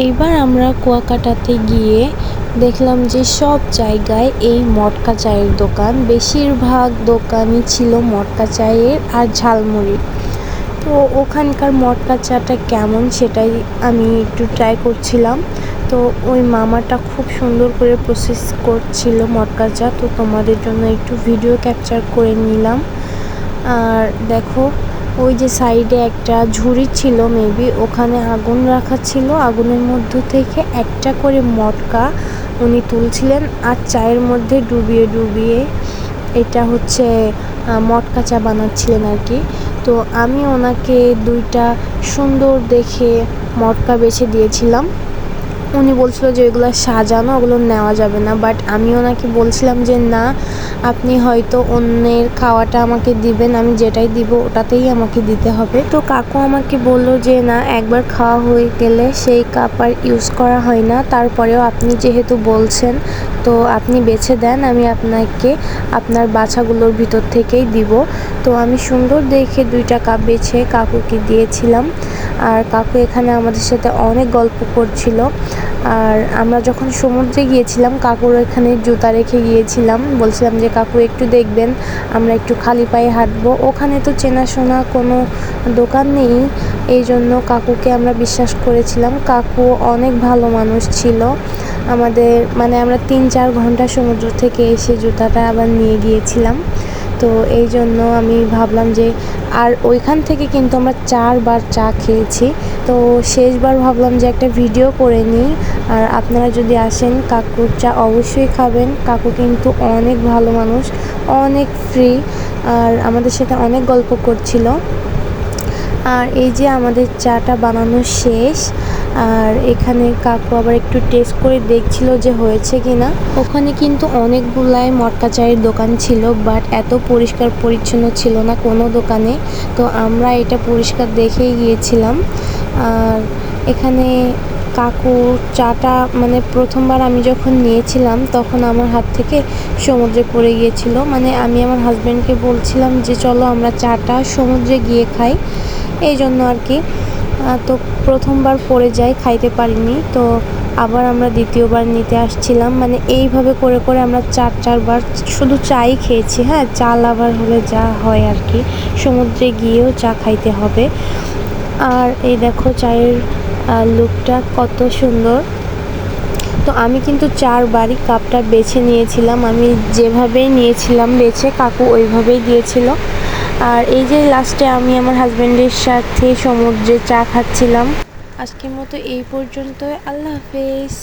এইবার আমরা কুয়াকাটাতে গিয়ে দেখলাম যে সব জায়গায় এই মটকা চায়ের দোকান। বেশিরভাগ দোকানই ছিল মটকা চায়ের আর ঝালমুড়ির। তো ওখানকার মটকা চাটা কেমন সেটাই আমি একটু ট্রাই করছিলাম। তো ওই মামাটা খুব সুন্দর করে প্রসেস করছিল মটকা চা। তো তোমাদের জন্য একটু ভিডিও ক্যাপচার করে নিলাম। আর দেখো ওই যে সাইডে একটা ঝুড়ি ছিল মেবি ওখানে আগুন রাখা ছিল। আগুনের মধ্য থেকে একটা করে মটকা উনি তুলছিলেন আর চায়ের মধ্যে ডুবিয়ে ডুবিয়ে এটা হচ্ছে মটকা চা বানাচ্ছিলেন আর কি। তো আমি ওনাকে দুইটা সুন্দর দেখে মটকা বেছে দিয়েছিলাম। উনি বলছিল যে ওইগুলো সাজানো, ওগুলো নেওয়া যাবে না। বাট আমি ওনাকে বলছিলাম যে, না, আপনি হয়তো অন্যের খাওয়াটা আমাকে দিবেন, আমি যেটাই দিব ওটাতেই আমাকে দিতে হবে। তো কাকু আমাকে বলল যে, না, একবার খাওয়া হয়ে গেলে সেই কাপ আর ইউজ করা হয় না। তারপরেও আপনি যেহেতু বলছেন তো আপনি বেছে দেন, আমি আপনাকে আপনার বাছাগুলোর ভিতর থেকেই দিব। তো আমি সুন্দর দেখে দুইটা কাপ বেছে কাকুকে দিয়েছিলাম। আর কাকু এখানে আমাদের সাথে অনেক গল্প করছিল। আর আমরা যখন সমুদ্রে গিয়েছিলাম, কাকুর এখানে জুতা রেখে গিয়েছিলাম। বলছিলাম যে, কাকু, একটু দেখবেন, আমরা একটু খালি পায়ে হাঁটবো। ওখানে তো চেনাশোনা কোনো দোকান নেই এই জন্য কাকুকে আমরা বিশ্বাস করেছিলাম। কাকু অনেক ভালো মানুষ ছিল। আমাদের মানে আমরা তিন চার ঘণ্টা সমুদ্র থেকে এসে জুতাটা আবার নিয়ে গিয়েছিলাম। তো এই জন্য আমি ভাবলাম যে, আর ওইখান থেকে কিন্তু আমরা চারবার চা খেয়েছি। তো শেষবার ভাবলাম যে একটা ভিডিও করে নিই। আর আপনারা যদি আসেন, কাকুর চা অবশ্যই খাবেন। কাকু কিন্তু অনেক ভালো মানুষ, অনেক ফ্রি আর আমাদের সাথে অনেক গল্প করছিল। আর এই যে আমাদের চাটা বানানো শেষ আর এখানে কাকু আবার একটু টেস্ট করে দেখছিল যে হয়েছে কি না ওখানে কিন্তু অনেকগুলাই মটকা চায়ের দোকান ছিল বাট এত পরিষ্কার পরিচ্ছন্ন ছিল না কোনো দোকানে। তো আমরা এটা পরিষ্কার দেখেই গিয়েছিলাম। আর এখানে কাকু চাটা মানে প্রথমবার আমি যখন নিয়েছিলাম, তখন আমার হাত থেকে সমুদ্রে পড়ে গিয়েছিল। মানে আমি আমার হাজব্যান্ডকে বলছিলাম যে, চলো আমরা চাটা সমুদ্রে গিয়ে খাই। এই জন্য আর কি। তো প্রথমবার পড়ে যাই, খাইতে পারিনি। তো আবার আমরা দ্বিতীয়বার নিতে আসছিলাম। মানে এইভাবে করে করে আমরা চার, চারবার শুধু চাই খেয়েছি হ্যাঁ? চা আবার হলে যা হয় আর কি। সমুদ্রে গিয়েও চা খাইতে হবে। আর এই দেখো চায়ের লুকটা কত সুন্দর। তো আমি কিন্তু চারবারই কাপটা বেছে নিয়েছিলাম। আমি যেভাবেই নিয়েছিলাম, বেছে কাকু ওইভাবেই দিয়েছিল। আর এই যে লাস্টে আমি আমার হাজব্যান্ডের সাথে সমুদ্রে চা খাচ্ছিলাম। আজকের মতো এই পর্যন্ত আল্লাহ হাফেজ।